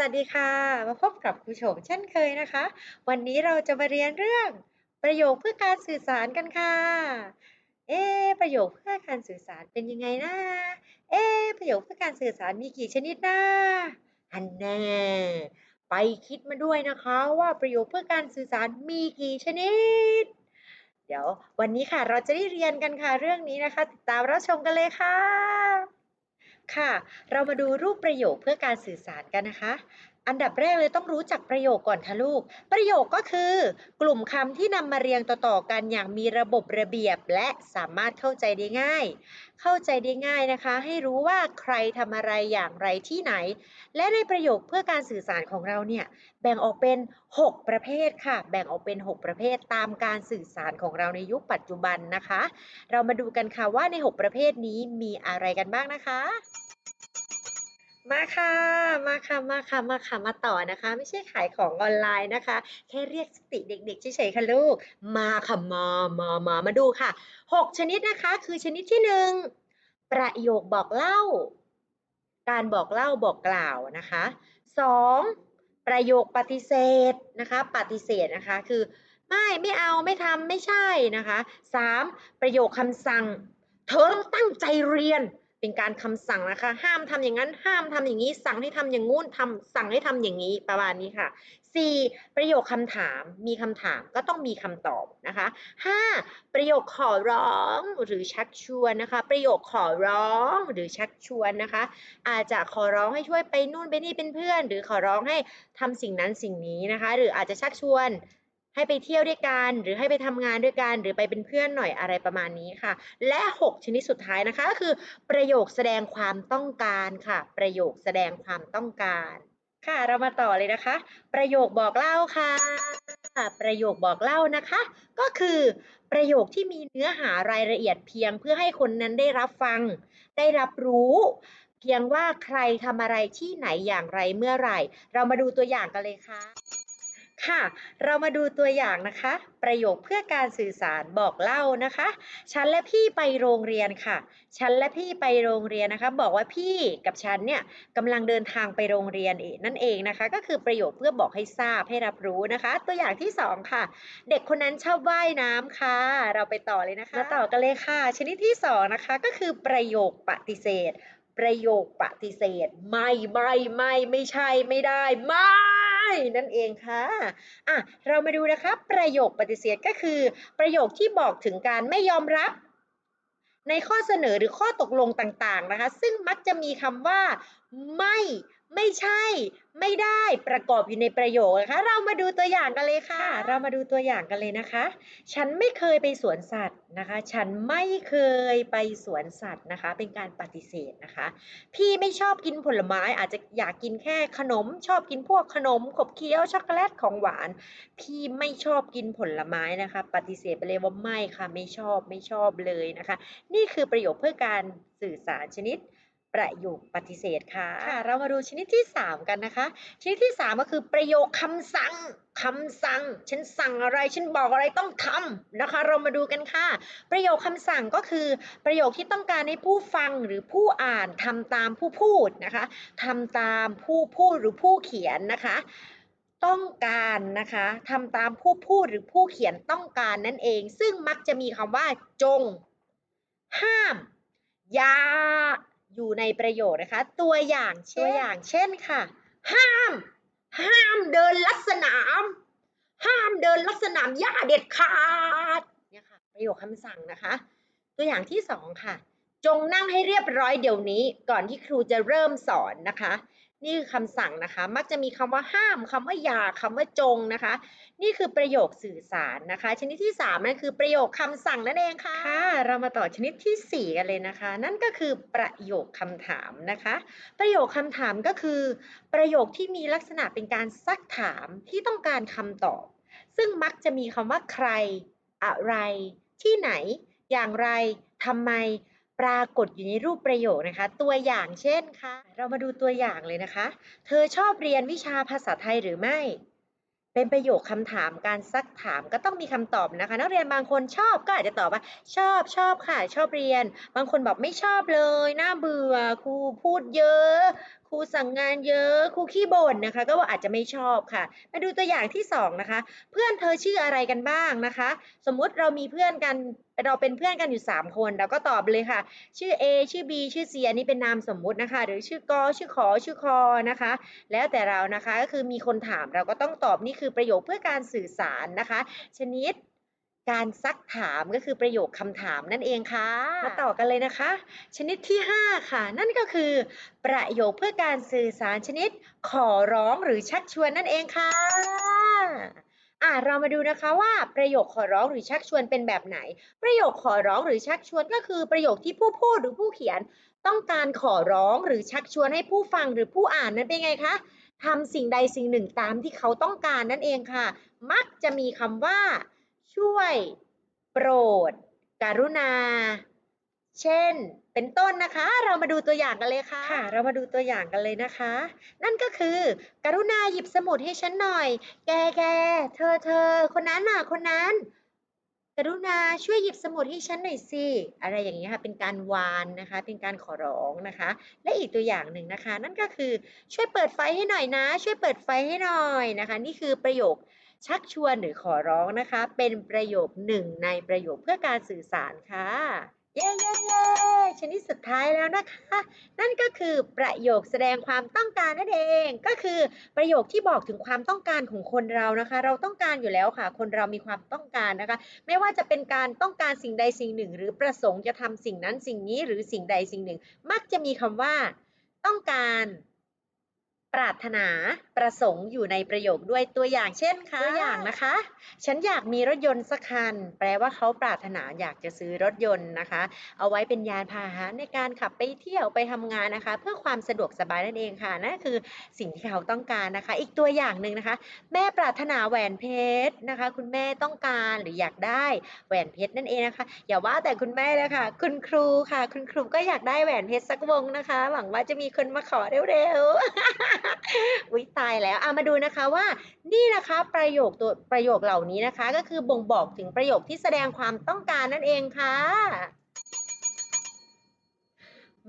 สวัสดีค่ะ มาพบกับครูโฉมเช่นเคยนะคะ วันนี้เราจะมาเรียนเรื่องประโยคเพื่อการสื่อสารกันค่ะ เอ๊ประโยคเพื่อการสื่อสารเป็นยังไงนะเอ๊ประโยคเพื่อการสื่อสารมีกี่ชนิดนะอันแน่ ไปคิดมาด้วยนะคะว่าประโยคเพื่อการสื่อสารมีกี่ชนิด เดี๋ยววันนี้ค่ะเราจะได้เรียนกันค่ะเรื่องนี้นะคะ ติดตามรับชมกันเลยค่ะ ค่ะ เรามาดูรูปประโยคเพื่อการสื่อสารกันนะคะ อันดับแรกเลยต้องรู้จักประโยคก่อนค่ะลูก ประโยคก็คือ กลุ่มคำที่นำมาเรียงต่อๆกันอย่างมีระบบระเบียบและสามารถเข้าใจได้ง่าย เข้าใจได้ง่ายนะคะ ให้รู้ว่าใครทำอะไรอย่างไรที่ไหน และในประโยคเพื่อการสื่อสารของเราเนี่ยแบ่งออกเป็น 6 ประเภทค่ะ แบ่งออกเป็น 6 ประเภทตามการสื่อสารของเราในยุคปัจจุบันนะคะ เรามาดูกันค่ะว่าใน 6 ประเภทนี้มีอะไรกันบ้างนะคะ มาค่ะ มาค่ะ มาค่ะ มาค่ะ มาต่อนะคะ ไม่ใช่ขายของออนไลน์นะคะ แค่เรียกสติเด็กๆเฉยๆค่ะลูก มาค่ะ มา มา มา มาดูค่ะ 6 ชนิดนะคะ คือชนิดที่1ประโยคบอกเล่า การบอกเล่าบอกกล่าวนะคะ 2. ประโยคปฏิเสธนะคะ ปฏิเสธนะคะ คือไม่ไม่เอาไม่ทำไม่ใช่นะคะ 3. ประโยคคำสั่ง เธอต้องตั้งใจเรียน เป็นการคำสั่งนะคะ ห้ามทำอย่างนั้นห้ามทำอย่างนี้ สั่งให้ทำอย่างงู้นทำสั่งให้ทำอย่างนี้ประมาณนี้ค่ะ 4. ประโยคคำถามมีคำถามก็ต้องมีคำตอบนะคะ 5. ประโยคขอร้องหรือชักชวนนะคะ ประโยคขอร้องหรือชักชวนนะคะ อาจจะขอร้องให้ช่วยไปนู่นไปนี่เป็นเพื่อน หรือขอร้องให้ทำสิ่งนั้นสิ่งนี้นะคะ หรืออาจจะชักชวน ให้ไปเที่ยวด้วยกัน หรือให้ไปทำงานด้วยกัน หรือไปเป็นเพื่อนหน่อยอะไรประมาณนี้ค่ะ และ 6 ชนิดสุดท้ายนะคะก็คือ ประโยคแสดงความต้องการค่ะ ประโยคแสดงความต้องการ ค่ะ เรามาต่อเลยนะคะ ประโยคบอกเล่าค่ะ ประโยคบอกเล่านะคะ ก็คือประโยคที่มีเนื้อหารายละเอียดเพียงเพื่อให้คนนั้นได้รับฟัง ได้รับรู้เพียงว่าใครทำอะไรที่ไหนอย่างไรเมื่อไหร่ เรามาดูตัวอย่างกันเลยค่ะ ค่ะ เรามาดูตัวอย่างนะคะ ประโยคเพื่อการสื่อสารบอกเล่านะคะ ฉันและพี่ไปโรงเรียนค่ะ ฉันและพี่ไปโรงเรียนนะคะ บอกว่าพี่กับฉันเนี่ยกำลังเดินทางไปโรงเรียนเองนั่นเองนะคะ ก็คือประโยคเพื่อบอกให้ทราบให้รับรู้นะคะ ตัวอย่างที่สองค่ะ เด็กคนนั้นชอบว่ายน้ำค่ะ เราไปต่อเลยนะคะมาต่อกันเลยค่ะ ชนิดที่สองนะคะ ก็คือประโยคปฏิเสธ ประโยคปฏิเสธ ไม่ไม่ไม่ไม่ใช่ไม่ได้ไม่ นั่นเองค่ะอะ เรามาดูนะคะ ประโยคปฏิเสธก็คือ ประโยคที่บอกถึงการไม่ยอมรับในข้อเสนอหรือข้อตกลงต่างๆนะคะ ซึ่งมักจะมีคำว่าไม่ ไม่ใช่ ไม่ได้ประกอบอยู่ในประโยคนะคะ เรามาดูตัวอย่างกันเลยค่ะ เรามาดูตัวอย่างกันเลยนะคะ ฉันไม่เคยไปสวนสัตว์นะคะ ฉันไม่เคยไปสวนสัตว์นะคะ เป็นการปฏิเสธนะคะ พี่ไม่ชอบกินผลไม้อาจจะอยากกินแค่ขนม ชอบกินพวกขนมขบเคี้ยวช็อกโกแลตของหวาน พี่ไม่ชอบกินผลไม้นะคะ ปฏิเสธไปเลยว่าไม่ค่ะไม่ชอบไม่ชอบเลยนะคะ นี่คือประโยคเพื่อการสื่อสารชนิด ประโยคปฏิเสธค่ะค่ะ เรามาดูชนิดที่ 3 กันนะคะ ชนิดที่ 3 ก็คือประโยคคำสั่งคำสั่ง ฉันสั่งอะไรฉันบอกอะไรต้องทำนะคะ เรามาดูกันค่ะ ประโยคคำสั่งก็คือ ประโยคที่ต้องการให้ผู้ฟังหรือผู้อ่านทำตามผู้พูดนะคะทำตามผู้พูดหรือผู้เขียนนะคะต้องการนะคะทำตามผู้พูดหรือผู้เขียนต้องการนั่นเอง ซึ่งมักจะมีคำว่าจง ห้าม อย่า อยู่ในประโยคนะคะ ตัวอย่างเช่นตัวอย่างเช่นค่ะ ห้าม ห้ามเดินลัดสนาม ห้ามเดินลัดสนามหญ้าเด็ดขาดเนี่ยค่ะ ประโยคคำสั่งนะคะ ตัวอย่างที่สองค่ะ จงนั่งให้เรียบร้อยเดี๋ยวนี้ ก่อนที่ครูจะเริ่มสอนนะคะ นี่คือคำสั่งนะคะ มักจะมีคำว่าห้ามคำว่าอย่าคำว่าจงนะคะ นี่คือประโยคสื่อสารนะคะ ชนิดที่3นั่นคือประโยคคำสั่งนั่นเองค่ะค่ะ เรามาต่อชนิดทีสี่ 4 กันเลยนะคะ นั่นก็คือประโยคคำถามนะคะ ประโยคคำถามก็คือ ประโยคที่มีลักษณะเป็นการซักถามที่ต้องการคำตอบ ซึ่งมักจะมีคำว่าใคร อะไร ที่ไหน อย่างไรทำไม ปรากฏอยู่ในรูปประโยคนะคะ ตัวอย่างเช่นค่ะเรามาดูตัวอย่างเลยนะคะ เธอชอบเรียนวิชาภาษาไทยหรือไม่ เป็นประโยคคำถามการซักถามก็ต้องมีคำตอบนะคะ นักเรียนบางคนชอบก็อาจจะตอบว่า ชอบชอบค่ะ ชอบเรียน บางคนบอกไม่ชอบเลยน่าเบื่อครูพูดเยอะ ครูสั่งงานเยอะครูขี้บ่นนะคะ ก็อาจจะไม่ชอบค่ะ มาดูตัวอย่างที่สองนะคะ เพื่อนเธอชื่ออะไรกันบ้างนะคะ สมมุติเรามีเพื่อนกันเราเป็นเพื่อนกันอยู่ 3 คนเราก็ตอบเลยค่ะ ชื่อ A ชื่อ B ชื่อ C อันนี้เป็นนามสมมุตินะคะ หรือชื่อกอชื่อขอชื่อคอนะคะ แล้วแต่เรานะคะก็คือมีคนถามเราก็ต้องตอบนี่คือประโยคเพื่อการสื่อสารนะคะ ชนิด การซักถามก็คือประโยคคำถามนั่นเองค่ะ มาต่อกันเลยนะคะ ชนิดที่ 5 ค่ะ นั่นก็คือ ประโยคเพื่อการสื่อสารชนิด ขอร้องหรือชักชวนนั่นเองค่ะอะเรามาดูนะคะว่าประโยคขอร้องหรือชักชวนเป็นแบบไหน ประโยคขอร้องหรือชักชวนก็คือประโยคที่ผู้พูดหรือผู้เขียน ต้องการขอร้องหรือชักชวนให้ผู้ฟังหรือผู้อ่านนั้นเป็นไงคะทำสิ่งใดสิ่งหนึ่งตามที่เขาต้องการนั่นเองค่ะ มักจะมีคำว่า ช่วย โปรด กรุณา เช่น เป็นต้นนะคะ เรามาดูตัวอย่างกันเลยค่ะ ค่ะ เรามาดูตัวอย่างกันเลยนะคะ นั่นก็คือ กรุณาหยิบสมุดให้ฉันหน่อย แกแกเธอเธอคนนั้นน่ะคนนั้น กรุณาช่วยหยิบสมุดให้ฉันหน่อยสิอะไรอย่างนี้ยค่ะ เป็นการวานนะคะ เป็นการขอร้องนะคะ และอีกตัวอย่างหนึ่งนะคะ นั่นก็คือช่วยเปิดไฟให้หน่อยนะ ช่วยเปิดไฟให้หน่อยนะคะ นี่คือประโยค ชักชวนหรือขอร้องนะคะ เป็นประโยคหนึ่งในประโยคเพื่อการสื่อสารค่ะเย้เย้เย้ชนิดสุดท้ายแล้วนะคะ นั่นก็คือประโยคแสดงความต้องการนั่นเอง ก็คือประโยคที่บอกถึงความต้องการของคนเรานะคะ เราต้องการอยู่แล้วค่ะ คนเรามีความต้องการนะคะ ไม่ว่าจะเป็นการต้องการสิ่งใดสิ่งหนึ่ง หรือประสงค์จะทำสิ่งนั้นสิ่งนี้หรือสิ่งใดสิ่งหนึ่ง มักจะมีคำว่า ต้องการ ปรารถนาประสงค์อยู่ในประโยคด้วยตัวอย่างเช่นค่ะตัวอย่างนะคะ ฉันอยากมีรถยนต์สักคัน แปลว่าเขาปรารถนาอยากจะซื้อรถยนต์นะคะ เอาไว้เป็นยานพาหนะในการขับไปเที่ยวไปทำงานนะคะ เพื่อความสะดวกสบายนั่นเองค่ะนั่นคือสิ่งที่เขาต้องการนะคะ อีกตัวอย่างหนึ่งนะคะ แม่ปรารถนาแหวนเพชรนะคะ คุณแม่ต้องการหรืออยากได้แหวนเพชรนั่นเองนะคะ อย่าว่าแต่คุณแม่เลยค่ะ คุณครูค่ะ คุณครูก็อยากได้แหวนเพชรสักวงนะคะ หวังว่าจะมีคนมาขอเร็วๆอุ๊ยตายแล้วอามาดูนะคะว่านี่นะคะประโยคตัวประโยคเหล่านี้นะคะ ก็คือบ่งบอกถึงประโยคที่แสดงความต้องการนั่นเองค่ะ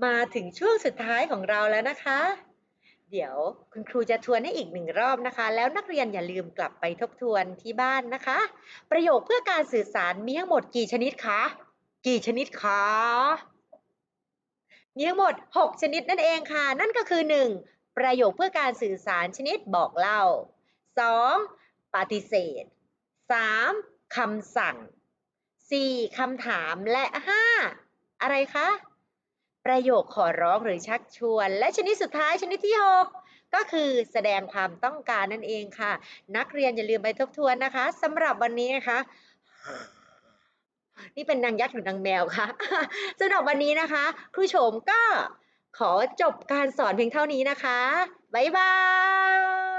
มาถึงช่วงสุดท้ายของเราแล้วนะคะ เดี๋ยวคุณครูจะทวนให้อีกหนึ่งรอบนะคะ แล้วนักเรียนอย่าลืมกลับไปทบทวนที่บ้านนะคะ ประโยคเพื่อการสื่อสารมีทั้งหมดกี่ชนิดคะกี่ชนิดคะมีทั้งหมด 6 ชนิดนั่นเองค่ะ นั่นก็คือ 1. ประโยคเพื่อการสื่อสารชนิดบอกเล่า 2. ปฏิเสธ 3. คำสั่ง 4. คำถามและ 5. อะไรคะ ประโยคขอร้องหรือชักชวน และชนิดสุดท้ายชนิดที่ 6 ก็คือแสดงความต้องการนั่นเองค่ะ นักเรียนอย่าลืมไปทบทวนนะคะสำหรับวันนี้นะคะนี่เป็นนางยักษ์หรือนางแมวคะสำหรับวันนี้นะคะ ครูโฉมก็ ขอจบการสอนเพียงเท่านี้นะคะ บ๊ายบาย